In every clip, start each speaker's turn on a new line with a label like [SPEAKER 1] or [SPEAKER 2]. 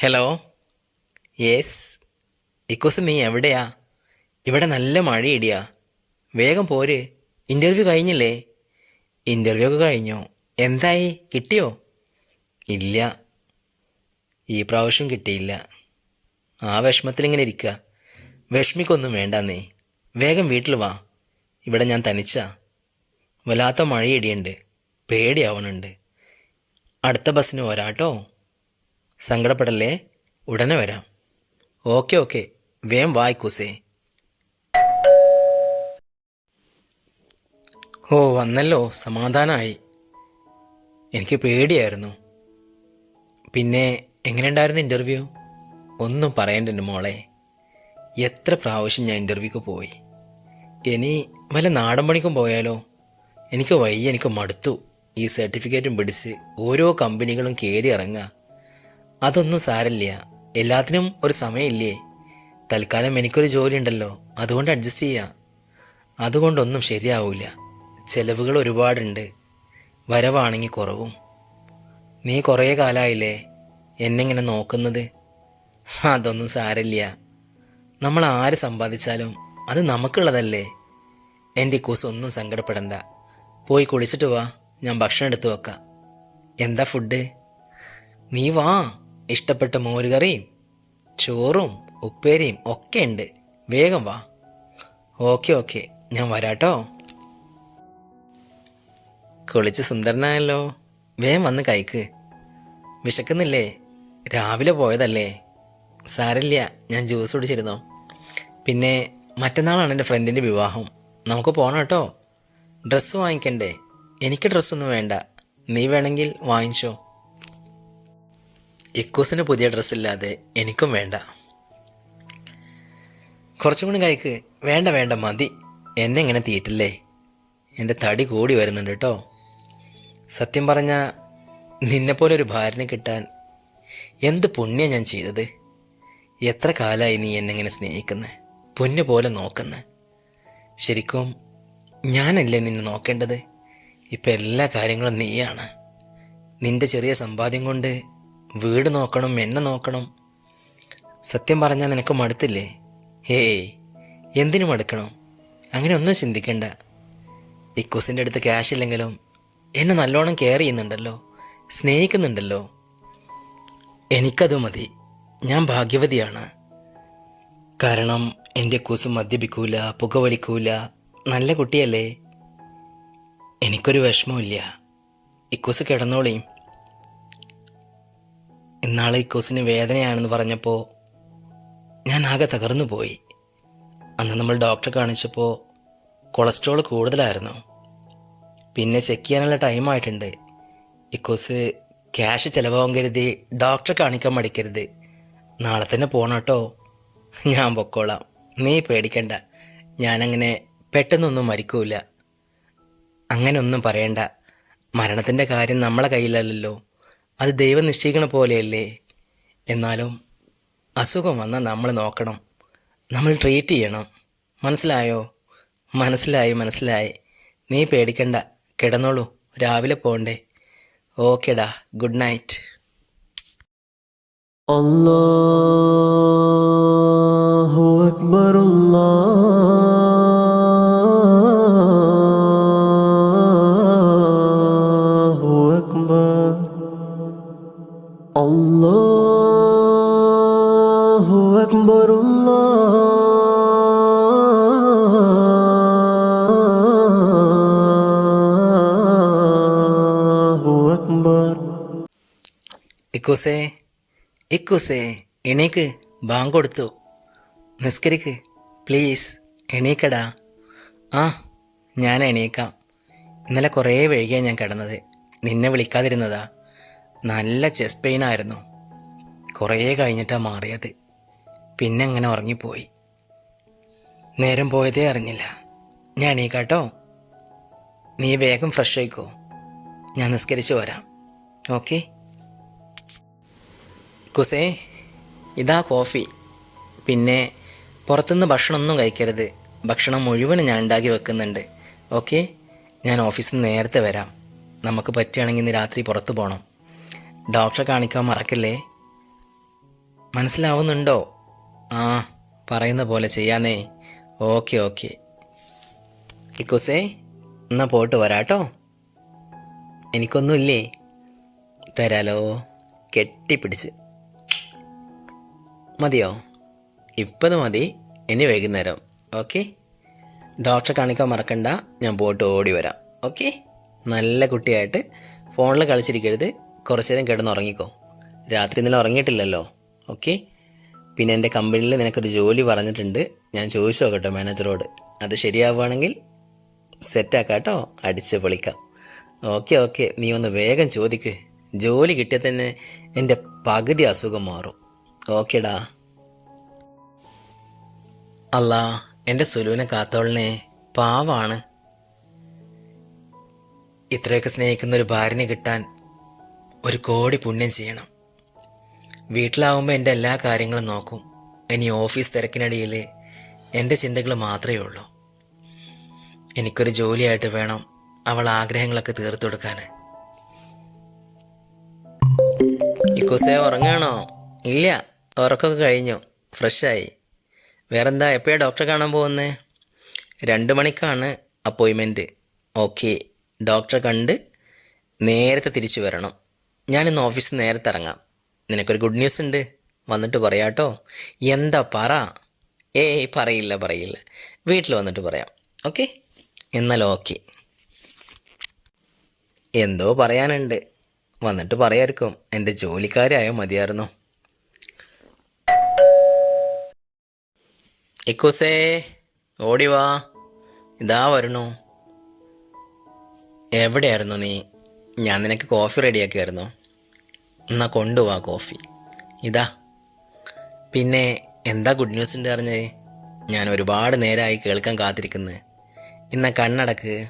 [SPEAKER 1] Hello yes echoes നീ എവിടെയാ? ഇവിടെ നല്ല മഴയിടിയാ. വേഗം പോര്. ഇന്റർവ്യൂ കഴിഞ്ഞില്ലേ? ഇന്റർവ്യൂ ഒക്കെ കഴിഞ്ഞു. എന്തായി? കിട്ടിയോ? ഇല്ല. ഈ പ്രാവശ്യം കിട്ടിയില്ല. ആ വിഷമത്തിലിങ്ങനെ ഇരിക്കുക വിഷമിക്കൊന്നും വേണ്ടെന്നേ. വേഗം വീട്ടിൽ വാ. ഇവിടെ ഞാൻ തനിച്ചാ. വല്ലാത്ത മഴയിടിയുണ്ട്. പേടിയാവണുണ്ട്. അടുത്ത ബസ്സിന് വരാട്ടോ സങ്കടപ്പെടല്ലേ? ഉടനെ വരാം. Okay okay. വേം വായിക്കൂസേ ഓ വന്നല്ലോ. സമാധാനമായി എനിക്ക് പേടിയായിരുന്നു. പിന്നെ എങ്ങനെയുണ്ടായിരുന്നു ഇന്റർവ്യൂ ഒന്നും പറയണ്ട മോളെ. എത്ര പ്രാവശ്യം ഞാൻ ഇന്റർവ്യൂക്ക് പോയി. ഇനി വല്ല നാടൻ പണിക്കും പോയാലോ? എനിക്ക് വയ്യ എനിക്ക് മടുത്തു. ഈ സർട്ടിഫിക്കറ്റും പിടിച്ച് ഓരോ കമ്പനികളും കയറി ഇറങ്ങുക. അതൊന്നും സാരല്ല എല്ലാത്തിനും ഒരു സമയമില്ലേ? തൽക്കാലം എനിക്കൊരു ജോലി ഉണ്ടല്ലോ അതുകൊണ്ട് അഡ്ജസ്റ്റ് ചെയ്യാം. അതുകൊണ്ടൊന്നും ശരിയാവില്ല ചിലവുകൾ ഒരുപാടുണ്ട്. വരവാണെങ്കിൽ കുറവും. നീ കുറേ കാലമായില്ലേ എന്നെങ്ങനെ നോക്കുന്നത്? അതൊന്നും സാരല്ല നമ്മൾ ആര് സമ്പാദിച്ചാലും അത് നമുക്കുള്ളതല്ലേ? എന്റെ കൂസ് ഒന്നും സങ്കടപ്പെടണ്ട. പോയി കുളിച്ചിട്ട് വാ. ഞാൻ ഭക്ഷണം എടുത്തു വെക്കാം. എന്താ ഫുഡ് നീ വാ. ഇഷ്ടപ്പെട്ട മോരുകറിയും ചോറും ഉപ്പേരിയും ഒക്കെ ഉണ്ട്. വേഗം വാ. Okay okay. ഞാൻ വരാട്ടോ. കുളിച്ച് സുന്ദരനായല്ലോ. വേഗം വന്ന് കഴിക്ക്. വിശക്കുന്നില്ലേ? രാവിലെ പോയതല്ലേ? സാരില്ല ഞാൻ ജ്യൂസ് കുടിച്ചിരുന്നോ. പിന്നെ മറ്റന്നാളാണ് എന്റെ ഫ്രണ്ടിന്റെ വിവാഹം. നമുക്ക് പോകണം കേട്ടോ. ഡ്രസ്സ് വാങ്ങിക്കണ്ടേ? എനിക്ക് ഡ്രസ്സൊന്നും വേണ്ട. നീ വേണമെങ്കിൽ വാങ്ങിച്ചോ. ഇക്കൂസിന് പുതിയ ഡ്രസ്സില്ലാതെ എനിക്കും വേണ്ട. കുറച്ചും കൂടി കഴിക്ക്. വേണ്ട വേണ്ട മതി. എന്നെ ഇങ്ങനെ തീറ്റില്ലേ? എന്റെ തടി കൂടി വരുന്നുണ്ട് കേട്ടോ. സത്യം പറഞ്ഞ നിന്നെപ്പോലെ ഒരു ഭാര്യനെ കിട്ടാൻ എന്ത് പുണ്യം ഞാൻ ചെയ്തത്? എത്ര കാലമായി നീ എന്നെങ്ങനെ സ്നേഹിക്കുന്നത് പൊന്നു പോലെ നോക്കുന്നത് ശരിക്കും ഞാനല്ലേ നിന്നെ നോക്കേണ്ടത്? ഇപ്പം എല്ലാ കാര്യങ്ങളും നീയാണ്. നിന്റെ ചെറിയ സമ്പാദ്യം കൊണ്ട് വീട് നോക്കണം എന്നെ നോക്കണം. സത്യം പറഞ്ഞാൽ നിനക്ക് മടുത്തില്ലേ? ഹേയ് എന്തിനു മടുക്കണം? അങ്ങനെ ഒന്നും ചിന്തിക്കണ്ട. ഇക്കൂസിന്റെ അടുത്ത് ക്യാഷ് ഇല്ലെങ്കിലും എന്നെ നല്ലോണം കെയർ ചെയ്യുന്നുണ്ടല്ലോ സ്നേഹിക്കുന്നുണ്ടല്ലോ. എനിക്കത് മതി. ഞാൻ ഭാഗ്യവതിയാണ്. കാരണം എന്റെ കൂസ് മദ്യപിക്കൂല പുകവലിക്കൂല. നല്ല കുട്ടിയല്ലേ. എനിക്കൊരു വിഷമമില്ല ഇക്കൂസ് കിടന്നോളിയും ഇന്നാളെ ഇക്കോസിന് വേദനയാണെന്ന് പറഞ്ഞപ്പോൾ ഞാൻ ആകെ തകർന്നു പോയി. അന്ന് നമ്മൾ ഡോക്ടറെ കാണിച്ചപ്പോൾ കൊളസ്ട്രോൾ കൂടുതലായിരുന്നു. പിന്നെ ചെക്ക് ചെയ്യാനുള്ള ടൈമായിട്ടുണ്ട് ഇക്കോസ് ക്യാഷ് ചിലവാകും കരുതി ഡോക്ടറെ കാണിക്കാൻ മടിക്കരുത്. നാളെ തന്നെ പോകണം കേട്ടോ. ഞാൻ പൊക്കോളാം. നീ പേടിക്കണ്ട. ഞാനങ്ങനെ പെട്ടെന്നൊന്നും മരിക്കൂല. അങ്ങനെ ഒന്നും പറയണ്ട. മരണത്തിന്റെ കാര്യം നമ്മളെ കയ്യിലല്ലല്ലോ. അത് ദൈവം നിശ്ചയിക്കണ പോലെയല്ലേ? എന്നാലും അസുഖം വന്നാൽ നമ്മൾ നോക്കണം. നമ്മൾ ട്രീറ്റ് ചെയ്യണം. മനസ്സിലായോ? മനസ്സിലായി മനസ്സിലായി. നീ പേടിക്കണ്ട. കിടന്നോളൂ. രാവിലെ പോണ്ടേ. ഓക്കേടാ ഗുഡ് നൈറ്റ്
[SPEAKER 2] അല്ലോ.
[SPEAKER 1] ഇക്കൂസേ ഇക്കൂസേ എണീക്ക് ബാങ്ക് കൊടുത്തു നിസ്കരിക്ക് പ്ലീസ് എണീക്കടാ. ആ ഞാൻ എണീക്കാം. ഇന്നലെ കുറേ വൈകിയാണ് ഞാൻ കിടന്നത്. നിന്നെ വിളിക്കാതിരുന്നതാ. നല്ല ചെസ്റ്റ് പെയിൻ ആയിരുന്നു കുറേ കഴിഞ്ഞിട്ടാണ് മാറിയത്. പിന്നെ അങ്ങനെ ഉറങ്ങിപ്പോയി. നേരം പോയതേ അറിഞ്ഞില്ല. ഞാൻ എണീക്കാട്ടോ. നീ വേഗം ഫ്രഷ് ആയിക്കോ. ഞാൻ നിസ്കരിച്ച് വരാം. ഓക്കേ? കുസേ ഇതാ കോഫി. പിന്നെ പുറത്തുനിന്ന് ഭക്ഷണമൊന്നും കഴിക്കരുത്. ഭക്ഷണം മുഴുവൻ ഞാൻ ഉണ്ടാക്കി വെക്കുന്നുണ്ട്. ഓക്കെ? ഞാൻ ഓഫീസിൽ നിന്ന് നേരത്തെ വരാം. നമുക്ക് പറ്റുകയാണെങ്കിൽ ഇന്ന് രാത്രി പുറത്ത് പോകണം ഡോക്ടറെ കാണിക്കാൻ മറക്കല്ലേ? മനസ്സിലാവുന്നുണ്ടോ? ആ പറയുന്ന പോലെ ചെയ്യാന്നേ. Okay okay. ഇക്കുസേ എന്നാ പോട്ട് വരാട്ടോ എനിക്കൊന്നുമില്ലേ? തരാലോ. കെട്ടിപ്പിടിച്ച്. മതിയോ? ഇപ്പത് മതി. ഇനി വൈകുന്നേരം. ഓക്കെ? ഡോക്ടറെ കാണിക്കാൻ മറക്കണ്ട. ഞാൻ പോയിട്ട് ഓടി വരാം. ഓക്കെ? നല്ല കുട്ടിയായിട്ട് ഫോണിൽ കളിച്ചിരിക്കരുത്. കുറച്ച് നേരം കിടന്നുറങ്ങിക്കോ രാത്രി ഇന്നലെ ഉറങ്ങിയിട്ടില്ലല്ലോ. ഓക്കെ? പിന്നെ എന്റെ കമ്പനിയിൽ നിനക്കൊരു ജോലി പറഞ്ഞിട്ടുണ്ട്. ഞാൻ ചോദിച്ചു നോക്കട്ടോ മാനേജറോട്. അത് ശരിയാവുകയാണെങ്കിൽ സെറ്റാക്കാം കേട്ടോ അടിച്ച് പൊളിക്കാം. Okay okay. നീ ഒന്ന് വേഗം ചോദിക്ക്. ജോലി കിട്ടിയാൽ തന്നെ എന്റെ പകുതി അസുഖം മാറും. ഓക്കേടാ അല്ല എന്റെ സുലുവിനെ കാത്തോളിനെ പാവാണ്. ഇത്രയൊക്കെ സ്നേഹിക്കുന്ന ഒരു ഭാര്യനെ കിട്ടാൻ ഒരു കോടി പുണ്യം ചെയ്യണം. വീട്ടിലാവുമ്പോൾ എന്റെ എല്ലാ കാര്യങ്ങളും നോക്കും. ഇനി ഓഫീസ് തിരക്കിനിടയിൽ എന്റെ ചിന്തകൾ മാത്രമേ ഉള്ളൂ. എനിക്കൊരു ജോലിയായിട്ട് വേണം അവൾ ആഗ്രഹങ്ങളൊക്കെ തീർത്തു കൊടുക്കാൻ. ഇക്കുസേ ഉറങ്ങാണോ ഇല്ല. ഉറക്കമൊക്കെ കഴിഞ്ഞു. ഫ്രഷായി വേറെന്താ? എപ്പോഴാണ് ഡോക്ടറെ കാണാൻ പോകുന്നത് രണ്ട് മണിക്കാണ് അപ്പോയിൻമെന്റ് ഓക്കെ ഡോക്ടറെ കണ്ട് നേരത്തെ തിരിച്ചു വരണം. ഞാനിന്ന് ഓഫീസിൽ നേരത്തെ ഇറങ്ങാം. നിനക്കൊരു ഗുഡ് ന്യൂസ് ഉണ്ട്. വന്നിട്ട് പറയാട്ടോ. എന്താ പറ? ഏയ് പറയില്ല പറയില്ല. വീട്ടിൽ വന്നിട്ട് പറയാം. ഓക്കെ എന്നാൽ ഓക്കെ എന്തോ പറയാനുണ്ട്. വന്നിട്ട് പറയായിരിക്കും. എന്റെ ജോലിക്കാരായോ മതിയായിരുന്നു. ഇക്കൂസേ ഓടി വാ. ഇതാ വരണു. എവിടെയായിരുന്നു നീ? ഞാൻ നിനക്ക് കോഫി റെഡിയാക്കിയായിരുന്നു. എന്നാ കൊണ്ടുപോവാ കോഫി. ഇതാ. പിന്നെ എന്താ ഗുഡ് ന്യൂസ് ഉണ്ട് അറിഞ്ഞത് ഞാൻ ഒരുപാട് നേരമായി കേൾക്കാൻ കാത്തിരിക്കുന്നത് ഇന്ന കണ്ണടക്ക്.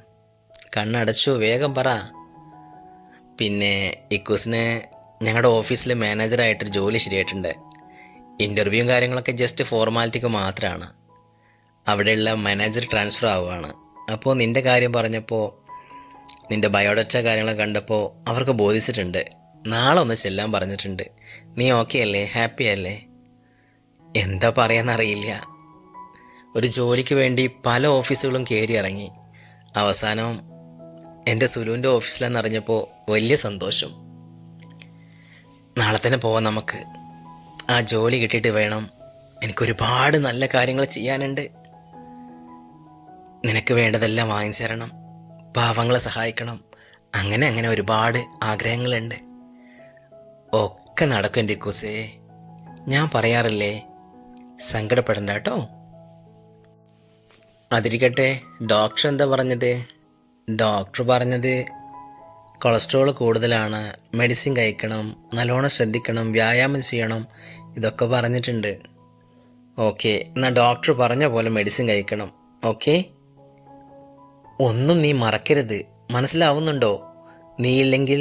[SPEAKER 1] കണ്ണടച്ചു വേഗം പറ. പിന്നെ ഇക്കൂസിന് ഞങ്ങളുടെ ഓഫീസിൽ മാനേജറായിട്ടൊരു ജോലി ശരിയായിട്ടുണ്ട്. ഇന്റർവ്യൂവും കാര്യങ്ങളൊക്കെ ജസ്റ്റ് ഫോർമാലിറ്റിക്ക് മാത്രമാണ് അവിടെയുള്ള മാനേജർ ട്രാൻസ്ഫർ ആവുകയാണ് അപ്പോൾ നിന്റെ കാര്യം പറഞ്ഞപ്പോൾ നിന്റെ ബയോഡാറ്റ കാര്യങ്ങളൊക്കെ കണ്ടപ്പോൾ അവർക്ക് ബോധിച്ചിട്ടുണ്ട്. നാളെ ഒന്ന് ചെല്ലാൻ പറഞ്ഞിട്ടുണ്ട്. നീ ഓക്കെ അല്ലേ? ഹാപ്പി അല്ലേ? എന്താ പറയാന്നറിയില്ല. ഒരു ജോലിക്ക് വേണ്ടി പല ഓഫീസുകളും കയറി ഇറങ്ങി. അവസാനം എന്റെ സുലുവിന്റെ ഓഫീസിലെന്നറിഞ്ഞപ്പോൾ വലിയ സന്തോഷം. നാളെ തന്നെ പോവാം നമുക്ക്. ആ ജോലി കിട്ടിയിട്ട് വേണം. എനിക്കൊരുപാട് നല്ല കാര്യങ്ങൾ ചെയ്യാനുണ്ട്. നിനക്ക് വേണ്ടതെല്ലാം വാങ്ങിച്ചു തരണം പാവങ്ങളെ സഹായിക്കണം. അങ്ങനെ അങ്ങനെ ഒരുപാട് ആഗ്രഹങ്ങളുണ്ട്. ഒക്കെ നടക്കും എന്റെ കുസേ. ഞാൻ പറയാറില്ലേ? സങ്കടപ്പെടണ്ട കേട്ടോ. അതിരിക്കട്ടെ ഡോക്ടർ എന്താ പറഞ്ഞത്? ഡോക്ടർ പറഞ്ഞത് കൊളസ്ട്രോൾ കൂടുതലാണ് മെഡിസിൻ കഴിക്കണം നല്ലോണം ശ്രദ്ധിക്കണം വ്യായാമം ചെയ്യണം ഇതൊക്കെ പറഞ്ഞിട്ടുണ്ട്. ഓക്കെ എന്നാൽ ഡോക്ടർ പറഞ്ഞ പോലെ മെഡിസിൻ കഴിക്കണം. ഓക്കെ ഒന്നും നീ മറക്കരുത്. മനസ്സിലാവുന്നുണ്ടോ? നീ ഇല്ലെങ്കിൽ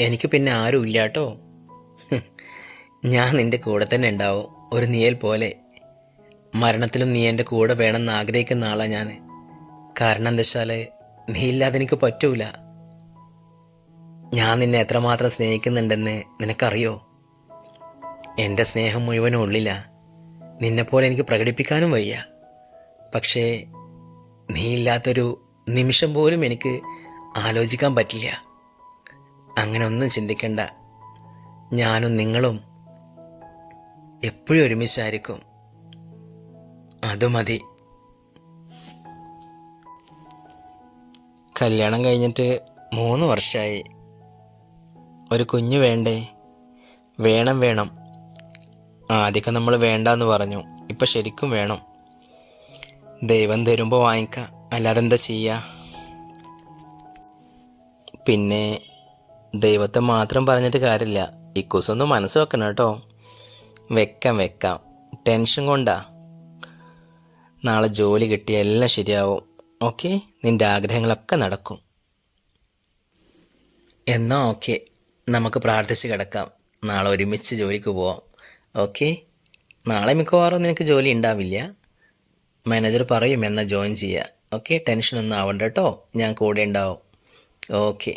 [SPEAKER 1] എനിക്ക് പിന്നെ ആരും ഇല്ല കേട്ടോ ഞാൻ നിന്റെ കൂടെ തന്നെ ഉണ്ടാവും. ഒരു നീയൽ പോലെ. മരണത്തിലും നീ എന്റെ കൂടെ വേണമെന്ന് ആഗ്രഹിക്കുന്ന ആളാണ് ഞാൻ. കാരണം എന്താ വെച്ചാൽ നീ ഇല്ലാതെ എനിക്ക് പറ്റൂല. ഞാൻ നിന്നെ എത്രമാത്രം സ്നേഹിക്കുന്നുണ്ടെന്ന് നിനക്കറിയോ? എന്റെ സ്നേഹം മുഴുവനും ഉള്ളില്ല നിന്നെപ്പോലെ എനിക്ക് പ്രകടിപ്പിക്കാനും വയ്യ. പക്ഷേ നീ ഇല്ലാത്തൊരു നിമിഷം പോലും എനിക്ക് ആലോചിക്കാൻ പറ്റില്ല. അങ്ങനെ ഒന്നും ചിന്തിക്കണ്ട. ഞാനും നിങ്ങളും എപ്പോഴും ഒരുമിച്ചായിരിക്കും. അത് മതി. കല്യാണം കഴിഞ്ഞിട്ട് മൂന്ന് വർഷമായി ഒരു കുഞ്ഞ് വേണ്ടേ? വേണം വേണം. ആദ്യമൊക്കെ നമ്മൾ വേണ്ടാന്ന് പറഞ്ഞു. ഇപ്പം ശരിക്കും വേണം. ദൈവം തരുമ്പോൾ വാങ്ങിക്കാം. അല്ലാതെ എന്താ ചെയ്യുക പിന്നെ ദൈവത്തെ മാത്രം പറഞ്ഞിട്ട് കാര്യമില്ല. ഇക്കൂസൊന്ന് മനസ്സ് വെക്കണം കേട്ടോ. വെക്കാം വെക്കാം. ടെൻഷൻ കൊണ്ടാ. നാളെ ജോലി കിട്ടിയ എല്ലാം ശരിയാവും. ഓക്കെ നിന്റെ ആഗ്രഹങ്ങളൊക്കെ നടക്കും. എന്നാൽ ഓക്കെ നമുക്ക് പ്രാർത്ഥിച്ച് കിടക്കാം. നാളെ ഒരുമിച്ച് ജോലിക്ക് പോവാം. ഓക്കെ നാളെ മിക്കവാറും നിനക്ക് ജോലി ഉണ്ടാവില്ല മാനേജർ പറയും എന്നാൽ ജോയിൻ ചെയ്യുക ഓക്കെ ടെൻഷനൊന്നും ആവണ്ട കേട്ടോ ഞാൻ കൂടെ ഉണ്ടാവും ഓക്കെ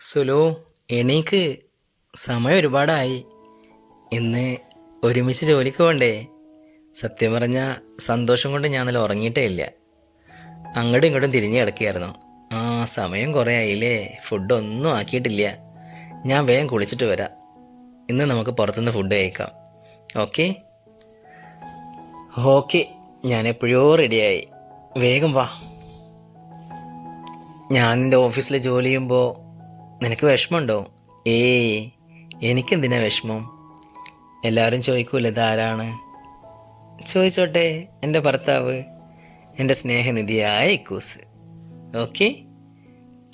[SPEAKER 1] സുലോ എണീക്ക്. സമയം ഒരുപാടായി. ഇന്ന് ഒരുമിച്ച് ജോലിക്ക് പോകണ്ടേ സത്യം പറഞ്ഞ സന്തോഷം കൊണ്ട് ഞാൻ നല്ല ഉറങ്ങിയിട്ടേ ഇല്ല. അങ്ങോട്ടും ഇങ്ങോട്ടും തിരിഞ്ഞു കിടക്കുകയായിരുന്നു. ആ സമയം കുറേ ആയില്ലേ? ഫുഡൊന്നും ആക്കിയിട്ടില്ല. ഞാൻ വേഗം കുളിച്ചിട്ട് വരാം. ഇന്ന് നമുക്ക് പുറത്തുനിന്ന് ഫുഡ് കഴിക്കാം. ഓക്കെ ഓക്കെ ഞാൻ എപ്പോഴോ റെഡിയായി വേഗം വാ. ഞാൻ എന്റെ ഓഫീസിൽ ജോലി ചെയ്യുമ്പോൾ നിനക്ക് വിഷമമുണ്ടോ? ഏയ് എനിക്കെന്തിനാ വിഷമം? എല്ലാവരും ചോദിക്കൂല ഇതാരാണ്? ചോദിച്ചോട്ടെ എന്റെ ഭർത്താവ് എന്റെ സ്നേഹനിധിയായ ഇക്കൂസ് ഓക്കെ?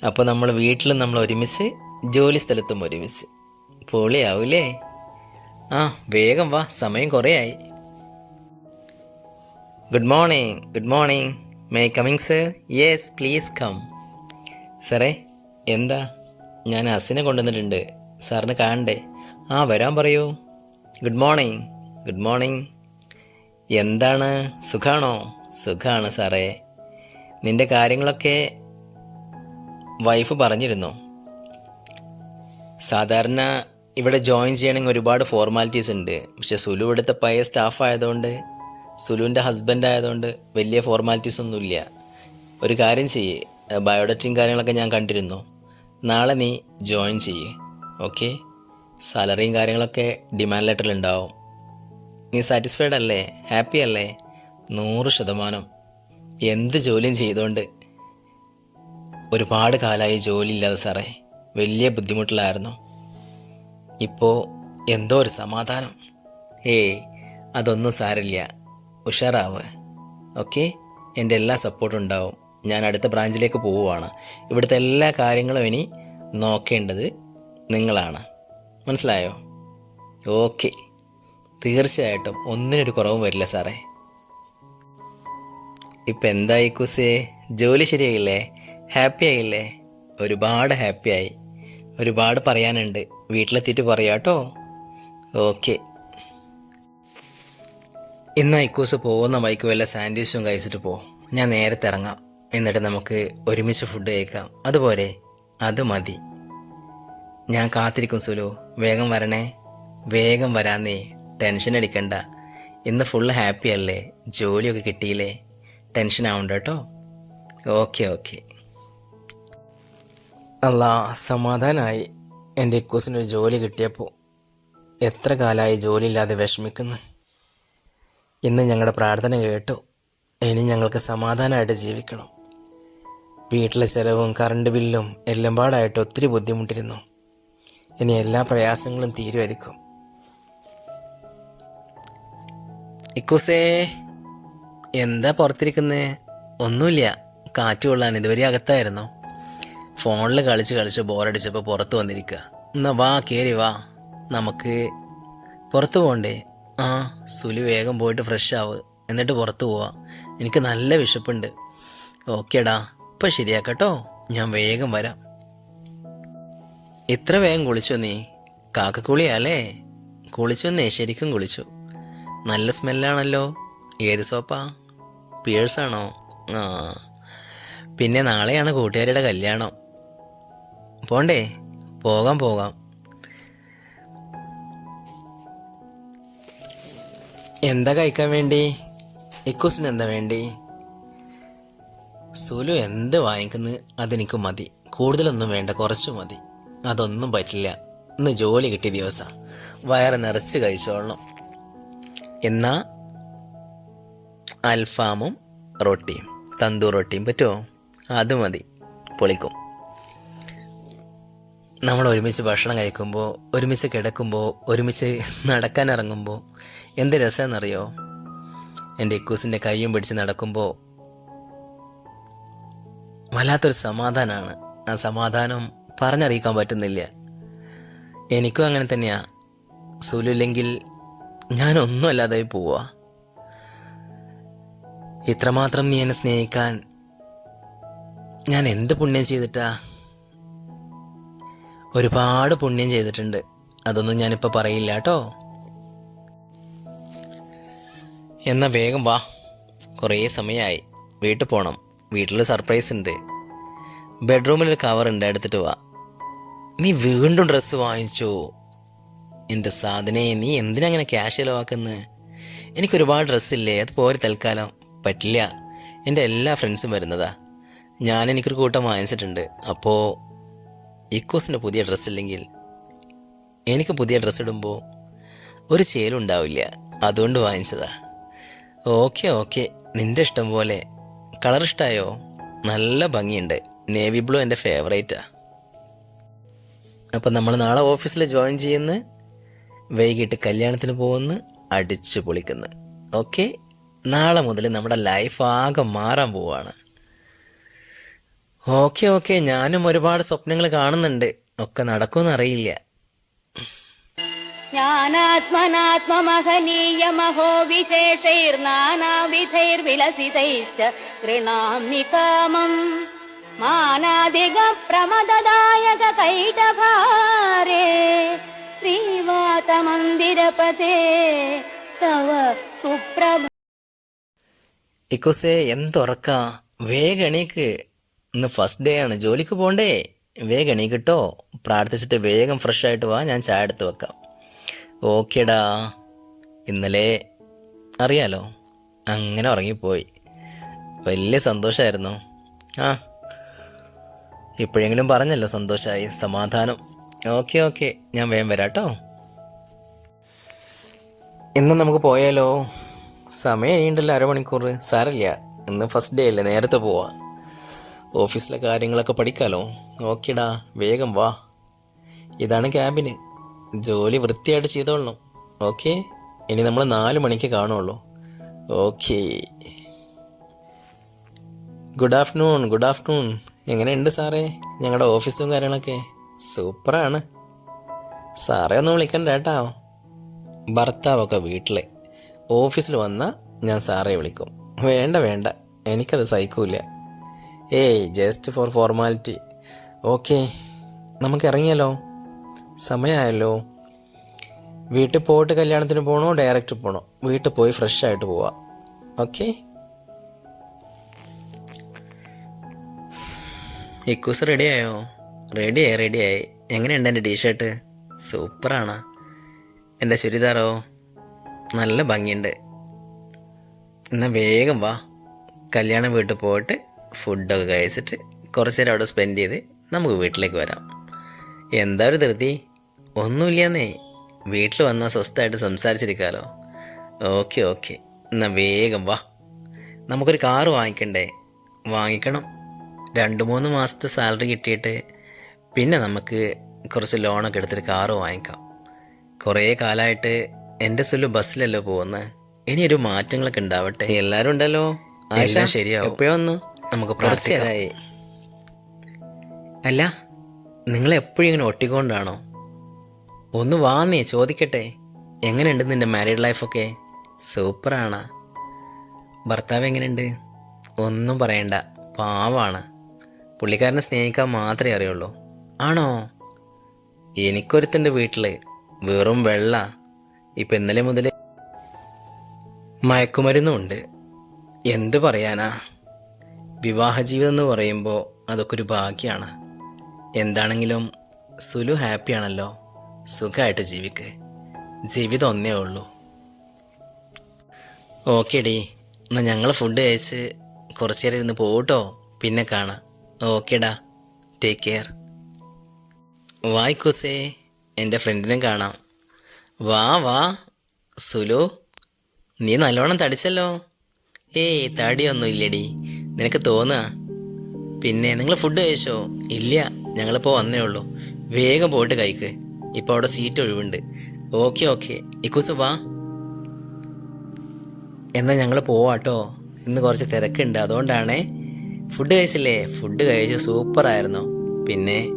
[SPEAKER 1] അപ്പോൾ നമ്മൾ വീട്ടിലും നമ്മൾ ഒരുമിച്ച് ജോലി സ്ഥലത്തും ഒരുമിച്ച്. പൊളിയാവൂലേ? ആ വേഗം വാ സമയം കുറേ ആയി good morning good morning may coming sir yes please come സാറേ എന്താ? ഞാൻ അസിനെ കൊണ്ടുവന്നിട്ടുണ്ട്. സാറിന് കാണണ്ടേ? ആ വരാൻ പറയൂ. ഗുഡ് മോർണിംഗ് ഗുഡ് മോർണിംഗ് എന്താണ്? സുഖാണോ? സുഖാണ് സാറേ. നിന്റെ കാര്യങ്ങളൊക്കെ വൈഫ് പറഞ്ഞിരുന്നോ. സാധാരണ ഇവിടെ ജോയിൻ ചെയ്യണമെങ്കിൽ ഒരുപാട് ഫോർമാലിറ്റീസ് ഉണ്ട്. പക്ഷെ സുലു ഇവിടുത്തെ പയ സ്റ്റാഫ് ആയതുകൊണ്ട് സുലുവിന്റെ ഹസ്ബൻഡ് ആയതുകൊണ്ട് വലിയ ഫോർമാലിറ്റീസ് ഒന്നുമില്ല. ഒരു കാര്യം ചെയ്യേ. ബയോഡറ്റും കാര്യങ്ങളൊക്കെ ഞാൻ കണ്ടിരുന്നു. നാളെ നീ ജോയിൻ ചെയ്യേ. ഓക്കെ? സാലറിയും കാര്യങ്ങളൊക്കെ ഡിമാൻഡ് ലെറ്ററിൽ ഉണ്ടാവും. നീ സാറ്റിസ്ഫൈഡ് അല്ലേ? ഹാപ്പി അല്ലേ? നൂറ് ശതമാനം. എന്ത് ജോലിയും ചെയ്തുകൊണ്ട് ഒരുപാട് കാലമായി ജോലിയില്ലാതെ സാറേ. വലിയ ബുദ്ധിമുട്ടിലായിരുന്നു. ഇപ്പോൾ എന്തോ ഒരു സമാധാനം. ഏയ് അതൊന്നും സാരില്ല ഉഷാറാവ്. ഓക്കെ? എന്റെ എല്ലാ സപ്പോർട്ടും ഉണ്ടാവും. ഞാൻ അടുത്ത ബ്രാഞ്ചിലേക്ക് പോവുകയാണ് ഇവിടുത്തെ എല്ലാ കാര്യങ്ങളും ഇനി നോക്കേണ്ടത് നിങ്ങളാണ്. മനസ്സിലായോ? ഓക്കെ. തീർച്ചയായിട്ടും ഒന്നിനൊരു കുറവും വരില്ല സാറേ. ഇപ്പം എന്തായി കുസേ? ജോലി ശരിയായില്ലേ? ഹാപ്പി ആയില്ലേ? ഒരുപാട് ഹാപ്പിയായി ഒരുപാട് പറയാനുണ്ട്. വീട്ടിലെത്തിയിട്ട് പറയാട്ടോ ഓക്കെ ഇന്ന് ഐക്കൂസ് പോകുന്ന വൈക്ക് വല്ല സാൻഡ്വിച്ചും കഴിച്ചിട്ട് പോ. ഞാൻ നേരത്തെ ഇറങ്ങാം. എന്നിട്ട് നമുക്ക് ഒരുമിച്ച് ഫുഡ് കഴിക്കാം. അതുപോലെ അത് മതി. ഞാൻ കാത്തിരിക്കും സുലു. വേഗം വരണേ. വേഗം വരാന്നേ. ടെൻഷൻ അടിക്കണ്ട. ഇന്ന് ഫുള്ള് ഹാപ്പി അല്ലേ? ജോലിയൊക്കെ കിട്ടിയില്ലേ? ടെൻഷൻ ആവണ്ട കേട്ടോ. ഓക്കെ ഓക്കെ അല്ല സമാധാനമായി എന്റെ ഇക്കൂസിനൊരു ജോലി കിട്ടിയപ്പോൾ എത്ര കാലമായി ജോലിയില്ലാതെ വിഷമിക്കുന്നു? ഇന്ന് ഞങ്ങളുടെ പ്രാർത്ഥന കേട്ടു. ഇനി ഞങ്ങൾക്ക് സമാധാനമായിട്ട് ജീവിക്കണം. വീട്ടിലെ ചിലവും കറണ്ട് ബില്ലും എല്ലാം പാടായിട്ട് ഒത്തിരി ബുദ്ധിമുട്ടിരുന്നു. ഇനി എല്ലാ പ്രയാസങ്ങളും തീരുമായിരിക്കും ഇക്കൂസേ എന്താ പുറത്തിരിക്കുന്നത് ഒന്നുമില്ല. കാറ്റ് കൊള്ളാൻ ഇതുവരെ അകത്തായിരുന്നു. ഫോണിൽ കളിച്ച് കളിച്ച് ബോറടിച്ചപ്പോൾ പുറത്ത് വന്നിരിക്കുക. എന്നാ വാ കയറി വാ. നമുക്ക് പുറത്ത് പോകണ്ടേ? ആ സുലി വേഗം പോയിട്ട് ഫ്രഷ് ആവ്. എന്നിട്ട് പുറത്ത് പോവാ. എനിക്ക് നല്ല വിശപ്പുണ്ട്. ഓക്കേടാ. ഇപ്പം ശരിയാക്കട്ടോ. ഞാൻ വേഗം വരാം. ഇത്ര വേഗം കുളിച്ചു നീ? കാക്കക്കുളിയാലേ കുളിച്ചു നീ ശരിക്കും കുളിച്ചു. നല്ല സ്മെല്ലാണല്ലോ. ഏത് സോപ്പാ? പിയേഴ്സാണോ ആ. പിന്നെ നാളെയാണ് കൂട്ടുകാരിയുടെ കല്യാണം. പോണ്ടേ? പോകാം പോകാം. എന്താ കഴിക്കാൻ വേണ്ടി? ഇക്കൂസിന് എന്താ വേണ്ടി? സുലു എന്ത് വാങ്ങിക്കുന്നു അതെനിക്ക് മതി. കൂടുതലൊന്നും വേണ്ട കുറച്ച് മതി. അതൊന്നും പറ്റില്ല. ഇന്ന് ജോലി കിട്ടിയ ദിവസം. വയറ് നിറച്ച് കഴിച്ചോളണം. എന്നാ അൽഫാമും റൊട്ടിയും തന്തൂർ റൊട്ടിയും പറ്റുമോ? അത് മതി. പൊളിക്കും. നമ്മൾ ഒരുമിച്ച് ഭക്ഷണം കഴിക്കുമ്പോൾ ഒരുമിച്ച് കിടക്കുമ്പോൾ ഒരുമിച്ച് നടക്കാൻ ഇറങ്ങുമ്പോൾ എന്ത് രസമെന്നറിയോ എന്റെ ഇക്കൂസിന്റെ കൈയും പിടിച്ച് നടക്കുമ്പോൾ വല്ലാത്തൊരു സമാധാനമാണ്. ആ സമാധാനം പറഞ്ഞറിയിക്കാൻ പറ്റുന്നില്ല. എനിക്കും അങ്ങനെ തന്നെയാണ് സുലുല്ലെങ്കിൽ ഞാനൊന്നും അല്ലാതായി പോവാ. ഇത്രമാത്രം നീ എന്നെ സ്നേഹിക്കാൻ ഞാൻ എന്ത് പുണ്യം ചെയ്തിട്ടാ? ഒരുപാട് പുണ്യം ചെയ്തിട്ടുണ്ട്. അതൊന്നും ഞാനിപ്പോൾ പറയില്ല കേട്ടോ. എന്നാ വേഗം വാ. കുറേ സമയമായി വീട്ടിൽ പോകണം വീട്ടിൽ സർപ്രൈസ് ഉണ്ട്. ബെഡ്റൂമിൽ ഒരു കവർ ഉണ്ട്. എടുത്തിട്ട് വാ. നീ വീണ്ടും ഡ്രസ്സ് വാങ്ങിച്ചോ? എന്റെ സാധനെ നീ എന്തിനങ്ങനെ ക്യാഷ് ചിലവാക്കുന്നത് എനിക്ക് ഒരുപാട് ഡ്രസ്സില്ലേ അത് പോരെ തൽക്കാലം. പറ്റില്ല. എന്റെ എല്ലാ ഫ്രണ്ട്സും വരുന്നതാ. ഞാൻ എനിക്കൊരു കൂട്ടം വാങ്ങിച്ചിട്ടുണ്ട്. അപ്പോൾ ഇക്കോസിന്റെ പുതിയ ഡ്രസ്സ് ഇല്ലെങ്കിൽ എനിക്ക് പുതിയ ഡ്രസ്സ് ഇടുമ്പോൾ ഒരു ചേലും ഉണ്ടാവില്ല. അതുകൊണ്ട് വാങ്ങിച്ചതാ. Okay okay. നിന്റെ ഇഷ്ടം പോലെ. കളർ ഇഷ്ടമായോ നല്ല ഭംഗിയുണ്ട്. നേവി ബ്ലൂ എന്റെ ഫേവറേറ്റാ അപ്പം നമ്മൾ നാളെ ഓഫീസിൽ ജോയിൻ ചെയ്യുന്നു. വൈകിട്ട് കല്യാണത്തിന് പോകുന്നു അടിച്ചു പൊളിക്കുന്നു. ഓക്കെ നാളെ മുതൽ നമ്മുടെ ലൈഫ് ആകെ മാറാൻ പോവാണ്. ഓക്കെ ഓക്കെ ഞാനും ഒരുപാട് സ്വപ്നങ്ങൾ കാണുന്നുണ്ട്. ഒക്കെ
[SPEAKER 3] നടക്കുമെന്നറിയില്ല ജ്ഞാനാത്മനാത്മമഹനീയമഹോ വിശേഷൈർനാനാവിധൈർവിലസിതൈശ്ച ശ്രീവാതമന്ദിരപതേ തവ സുപ്രഭ
[SPEAKER 1] ഇക്കുസേ എന്തൊറക്ക? വേഗണീക്ക് ഇന്ന് ഫസ്റ്റ് ഡേ ആണ്. ജോലിക്ക് പോണ്ടേ? വേഗം എണീക്കിട്ടോ. പ്രാർത്ഥിച്ചിട്ട് വേഗം ഫ്രഷ് ആയിട്ട് വാ. ഞാൻ ചായ എടുത്ത് വെക്കാം. ഓക്കേടാ. ഇന്നലെ അറിയാലോ? അങ്ങനെ ഉറങ്ങിപ്പോയി. വലിയ സന്തോഷമായിരുന്നു ആ ഇപ്പോഴെങ്കിലും പറഞ്ഞല്ലോ സന്തോഷമായി സമാധാനം. Okay okay. ഞാൻ വേഗം വരാം കേട്ടോ ഇന്ന് നമുക്ക് പോയാലോ? സമയം ഇനിയുണ്ടല്ലോ അരമണിക്കൂർ സാരല്ല ഇന്ന് ഫസ്റ്റ് ഡേ അല്ലേ? നേരത്തെ പോവാം. ഓഫീസിലെ കാര്യങ്ങളൊക്കെ പഠിക്കാലോ? ഓക്കേടാ വേഗം വാ. ഇതാണ് ക്യാബിന് ജോലി വൃത്തിയായിട്ട് ചെയ്തോളണം. ഓക്കെ? ഇനി നമ്മൾ നാല് മണിക്ക് കാണുള്ളൂ. Okay. Good afternoon good afternoon എങ്ങനെയുണ്ട് സാറേ? ഞങ്ങളുടെ ഓഫീസും കാര്യങ്ങളൊക്കെ? സൂപ്പറാണ്. സാറേ ഒന്ന് വിളിക്കണ്ട കേട്ടോ? ഭർത്താവൊക്കെ വീട്ടിലെ. ഓഫീസിൽ വന്നാൽ ഞാൻ സാറേ വിളിക്കും. വേണ്ട വേണ്ട. എനിക്കത് സഹിക്കൂല. ഏയ് ജസ്റ്റ് ഫോർ ഫോർമാലിറ്റി ഓക്കെ നമുക്ക് ഇറങ്ങിയല്ലോ സമയമായല്ലോ വീട്ടിൽ പോയിട്ട് കല്യാണത്തിന് പോകണോ ഡയറക്റ്റ് പോകണോ വീട്ടിൽ പോയി ഫ്രഷ് ആയിട്ട് പോവാം. ഓക്കെ ഇക്കൂസ് റെഡിയായോ റെഡിയായി റെഡിയായി. എങ്ങനെയുണ്ട് എന്റെ ടീഷർട്ട് സൂപ്പറാണ്. എന്റെ ചുരിദാറോ? നല്ല ഭംഗിയുണ്ട്. എന്നാൽ വേഗം വാ. കല്യാണ വീട്ടിൽ പോയിട്ട് ഫുഡൊക്കെ കഴിച്ചിട്ട് കുറച്ച് നേരം അവിടെ സ്പെൻഡ് ചെയ്ത് നമുക്ക് വീട്ടിലേക്ക് വരാം. എന്താ ഒരു ധൃതി? ഒന്നുമില്ലെന്നേ. വീട്ടിൽ വന്നാൽ സ്വസ്ഥമായിട്ട് സംസാരിച്ചിരിക്കാമല്ലോ ഓക്കെ ഓക്കെ. എന്നാൽ വേഗം വാ. നമുക്കൊരു കാറ് വാങ്ങിക്കണ്ടേ? വാങ്ങിക്കണം. രണ്ട് മൂന്ന് മാസത്തെ സാലറി കിട്ടിയിട്ട് പിന്നെ നമുക്ക് കുറച്ച് ലോണൊക്കെ എടുത്തിട്ട് കാറ് വാങ്ങിക്കാം. കുറേ കാലമായിട്ട് എന്റെ സ്വല്ലു ബസ്സിലല്ലോ പോകുന്നത് ഇനി ഒരു മാറ്റങ്ങളൊക്കെ ഉണ്ടാവട്ടെ. എല്ലാവരും ഉണ്ടല്ലോ. ആയിഷ ശരിയാവും. എപ്പോഴൊന്നു നമുക്ക് പ്രാർത്ഥിക്കായി അല്ല നിങ്ങൾ എപ്പോഴും ഇങ്ങനെ ഒട്ടിക്കൊണ്ടാണോ? ഒന്ന് വാന്നേ ചോദിക്കട്ടെ. എങ്ങനെയുണ്ട് നിന്റെ മാരീഡ് ലൈഫൊക്കെ സൂപ്പറാണ്. ഭർത്താവ് എങ്ങനെയുണ്ട്? ഒന്നും പറയണ്ട. പാവാണ്. പുള്ളിക്കാരനെ സ്നേഹിക്കാൻ മാത്രമേ അറിയുള്ളൂ. ആണോ? എനിക്കൊരുത്തന്റെ വീട്ടിൽ വെറും വെള്ള ഇപ്പം ഇന്നലെ മുതൽ മയക്കുമരുന്നുമുണ്ട്. എന്തു പറയാനാ? വിവാഹ ജീവിതം എന്ന് പറയുമ്പോൾ അതൊക്കെ ഒരു ഭാഗ്യമാണ് എന്താണെങ്കിലും സുലു ഹാപ്പിയാണല്ലോ. സുഖമായിട്ട് ജീവിക്ക്. ജീവിതം ഒന്നേ ഉള്ളൂ. ഓക്കെ ഡി എന്നാൽ ഞങ്ങൾ ഫുഡ് കഴിച്ച് കുറച്ച് നേരം ഇരുന്ന് പോകട്ടോ പിന്നെ കാണാം. ഓക്കേടാ. ടേക്ക് കെയർ വായിക്കൂസേ എന്റെ ഫ്രണ്ടിനും കാണാം. വാ വാ. സുലു നീ നല്ലോണം തടിച്ചല്ലോ. ഏയ് തടിയൊന്നും ഇല്ലടി നിനക്ക് തോന്നുക പിന്നെ നിങ്ങൾ ഫുഡ് കഴിച്ചോ? ഇല്ല ഞങ്ങളിപ്പോൾ വന്നേ ഉള്ളൂ. വേഗം പോയിട്ട് കഴിക്ക്. ഇപ്പോൾ അവിടെ സീറ്റ് ഒഴിവുണ്ട്. ഓക്കെ ഓക്കെ ഇക്കുസ് വാ. എന്നാൽ ഞങ്ങൾ പോവാട്ടോ. ഇന്ന് കുറച്ച് തിരക്കുണ്ട്. അതുകൊണ്ടാണേ. ഫുഡ് കഴിച്ചില്ലേ? ഫുഡ് കഴിച്ച് സൂപ്പറായിരുന്നു. പിന്നെ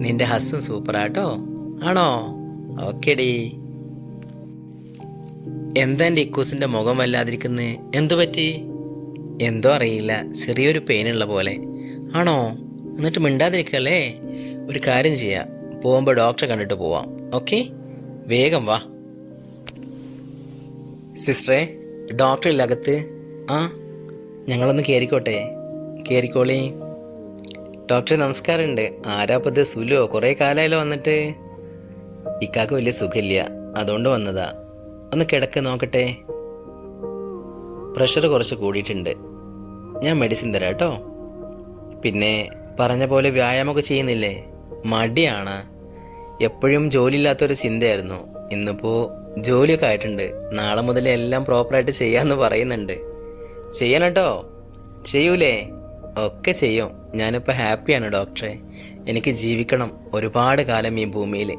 [SPEAKER 1] നിന്റെ ഹസ്സും സൂപ്പറാട്ടോ. ആണോ? ഓക്കെ ഡീ എന്താ എന്റെ ഇക്കൂസിന്റെ മുഖം വല്ലാതിരിക്കുന്നത് എന്തു പറ്റി? എന്തോ അറിയില്ല. ചെറിയൊരു പെയിനുള്ള പോലെ. ആണോ? എന്നിട്ട് മിണ്ടാതിരിക്കല്ലേ ഒരു കാര്യം ചെയ്യാം. പോകുമ്പോൾ ഡോക്ടറെ കണ്ടിട്ട് പോവാം. ഓക്കെ? വേഗം വാ. സിസ്റ്ററെ ഡോക്ടർ ഇല്ല അകത്ത് ആ ഞങ്ങളൊന്ന് കയറിക്കോട്ടെ കയറിക്കോളി ഡോക്ടറെ നമസ്കാരമുണ്ട്. ആരാപ്പത് സുലോ കുറേ കാലമായാലോ വന്നിട്ട്. ഇക്കാക്ക് വലിയ സുഖമില്ല. അതുകൊണ്ട് വന്നതാ. ഒന്ന് കിടക്ക് നോക്കട്ടെ. പ്രഷർ കുറച്ച് കൂടിയിട്ടുണ്ട്. ഞാൻ മെഡിസിൻ തരാം കേട്ടോ. പിന്നെ പറഞ്ഞ പോലെ വ്യായാമമൊക്കെ ചെയ്യുന്നില്ലേ? മടിയാണ്. എപ്പോഴും ജോലിയില്ലാത്തൊരു ചിന്തയായിരുന്നു. ഇന്നിപ്പോൾ ജോലിയൊക്കെ ആയിട്ടുണ്ട്. നാളെ മുതൽ എല്ലാം പ്രോപ്പറായിട്ട് ചെയ്യാമെന്ന് പറയുന്നുണ്ട്. ചെയ്യണം കേട്ടോ. ചെയ്യൂലേ? ഒക്കെ ചെയ്യും. ഞാനിപ്പോൾ ഹാപ്പിയാണ് ഡോക്ടറെ. എനിക്ക് ജീവിക്കണം ഒരുപാട് കാലം ഈ ഭൂമിയിൽ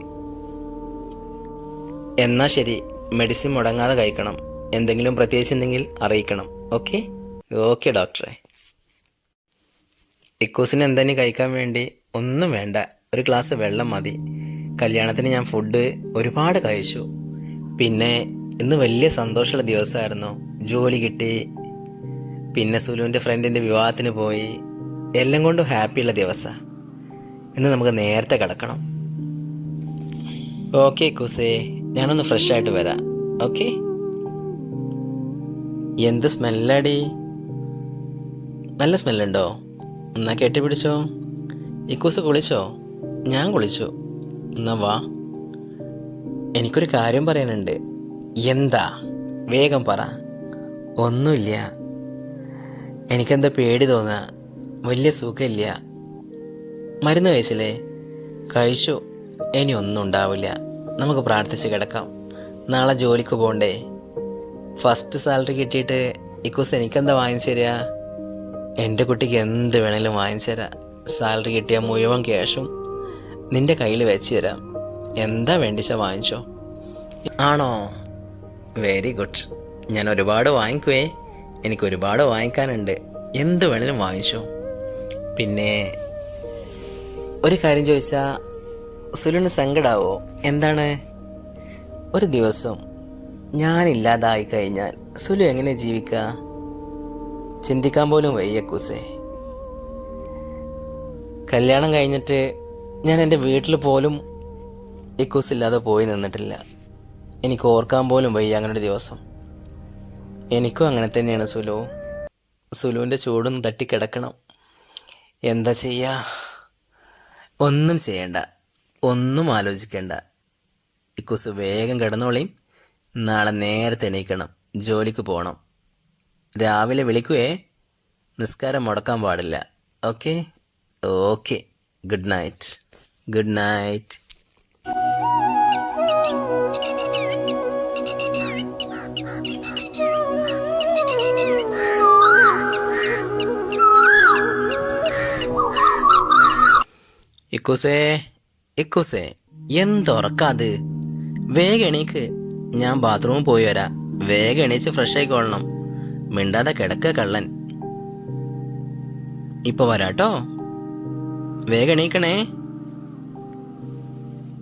[SPEAKER 1] എന്നാൽ ശരി മെഡിസിൻ മുടങ്ങാതെ കഴിക്കണം. എന്തെങ്കിലും പ്രത്യേകിച്ച് എന്തെങ്കിൽ അറിയിക്കണം ഓക്കെ? ഓക്കെ ഡോക്ടറെ. ഇക്കൂസിന് എന്തെങ്കിലും കഴിക്കാൻ വേണ്ടി? ഒന്നും വേണ്ട. ഒരു ഗ്ലാസ് വെള്ളം മതി. കല്യാണത്തിന് ഞാൻ ഫുഡ് ഒരുപാട് കഴിച്ചു. പിന്നെ ഇന്ന് വലിയ സന്തോഷമുള്ള ദിവസമായിരുന്നു. ജോലി കിട്ടി പിന്നെ സുലുവിന്റെ ഫ്രണ്ടിന്റെ വിവാഹത്തിന് പോയി എല്ലാം കൊണ്ടും ഹാപ്പിയുള്ള ദിവസമാണ് ഇന്ന് നമുക്ക് നേരത്തെ കിടക്കണം. ഓക്കെ കുസേ. ഞാനൊന്ന് ഫ്രഷ് ആയിട്ട് വരാം. ഓക്കെ? എന്ത് സ്മെല്ലടി? നല്ല സ്മെല്ലുണ്ടോ? എന്നാ കെട്ടിപ്പിടിച്ചോ? ഇക്കൂസ് കുളിച്ചോ? ഞാൻ കുളിച്ചു. എന്നാ വാ. എനിക്കൊരു കാര്യം പറയാനുണ്ട്. എന്താ? വേഗം പറ. ഒന്നുമില്ല. എനിക്കെന്താ പേടി തോന്നുക വലിയ സുഖമില്ല. മരുന്ന് കഴിച്ചില്ലേ? കഴിച്ചു. ഇനി ഒന്നും ഉണ്ടാവില്ല. നമുക്ക് പ്രാർത്ഥിച്ച് കിടക്കാം. നാളെ ജോലിക്ക് പോകണ്ടേ ഫസ്റ്റ് സാലറി കിട്ടിയിട്ട് ഇക്കൂസ് എനിക്കെന്താ വാങ്ങിച്ചു തരിക എന്റെ കുട്ടിക്ക് എന്ത് വേണേലും വാങ്ങിച്ചു തരാം. സാലറി കിട്ടിയ മുഴുവൻ ക്യാഷും നിന്റെ കയ്യിൽ വെച്ച് തരാം. എന്താ വേണ്ടിച്ച വാങ്ങിച്ചോ? ആണോ? വെരി ഗുഡ് ഞാൻ ഒരുപാട് വാങ്ങിക്കുവേ. എനിക്ക് ഒരുപാട് വാങ്ങിക്കാനുണ്ട്. എന്ത് വേണേലും വാങ്ങിച്ചോ. പിന്നെ ഒരു കാര്യം ചോദിച്ചാൽ സുലുവിന് സങ്കടാവോ? എന്താണ്? ഒരു ദിവസം ഞാനില്ലാതായി കഴിഞ്ഞാൽ സുലു എങ്ങനെ ജീവിക്കുക ചിന്തിക്കാൻ പോലും വയ്യ കുസേ. കല്യാണം കഴിഞ്ഞിട്ട് ഞാൻ എന്റെ വീട്ടിൽ പോലും ഇല്ലാതെ പോയി നിന്നിട്ടില്ല. എനിക്ക് ഓർക്കാൻ പോലും വയ്യ അങ്ങനൊരു ദിവസം. എനിക്കും അങ്ങനെ തന്നെയാണ് സുലു. സുലുവിന്റെ ചൂടും തട്ടിക്കിടക്കണം എന്താ ചെയ്യാ? ഒന്നും ചെയ്യണ്ട. ഒന്നും ആലോചിക്കണ്ട. ഇക്കൂസ് വേഗം കിടന്നോളിയും നാളെ നേരത്തെ എണീക്കണം. ജോലിക്ക് പോകണം രാവിലെ വിളിക്കുവേ. നിസ്കാരം മുടക്കാൻ പാടില്ല. Okay? Okay. Good night. Good night. ഇക്കൂസേ ഇക്കുസേ എന്തുറക്കാത്? വേഗം എണീക്ക്. ഞാൻ ബാത്റൂമിൽ പോയി വരാം. വേഗം എണീച്ച് ഫ്രഷ് ആയിക്കൊള്ളണം. മിണ്ടാതെ കിടക്ക കള്ളൻ. ഇപ്പൊ വരാട്ടോ. വേഗം എണീക്കണേ.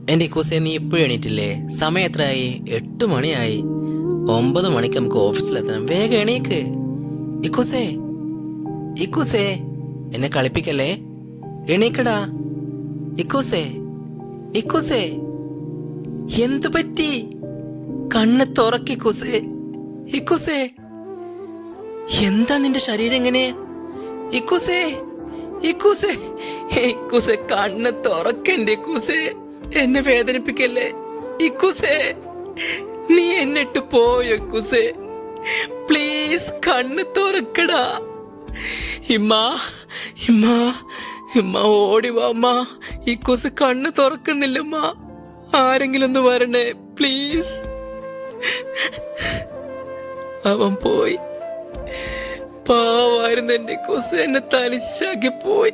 [SPEAKER 1] എന്റെ ഇക്കൂസേ നീ ഇപ്പോഴും എണീറ്റില്ലേ? സമയം എത്രയായി? എട്ട് മണിയായി. ഒമ്പത് മണിക്ക് നമുക്ക് ഓഫീസിലെത്തണം. വേഗം എണീക്ക്. ഇക്കൂസേ ഇക്കൂസേ എന്നെ കളിപ്പിക്കല്ലേ? എണീക്കടാ. ഇക്കൂസേ ഇക്കൂസേ. എന്തു പറ്റി? കണ്ണ് തുറക്കിക്കൂസേ ഇക്കൂസേ എന്താ നിന്റെ ശരീരം എങ്ങനെ ഇക്കൂസേ ഇക്കൂസേ. ഇക്കൂസേ കണ്ണ് തുറക്കണ്ട ഇക്കൂസേ. എന്നെ വേദനിപ്പിക്കല്ലേ? ഇക്കൂസേ നീ എന്നിട്ട് പോയോ ഇക്കൂസേ? പ്ലീസ് കണ്ണ് തുറക്കടാ. ഇമ്മ ഇമ്മ ഇമ്മ ഓടി അമ്മ ഇക്കുസ് കണ്ണ് തുറക്കുന്നില്ലമ്മ. ആരെങ്കിലും ഒന്ന് വരണേ പ്ലീസ് അവൻ പോയി. പാവായിരുന്നു എന്റെ കുസ് എന്നെ തനിച്ചാക്കി പോയി.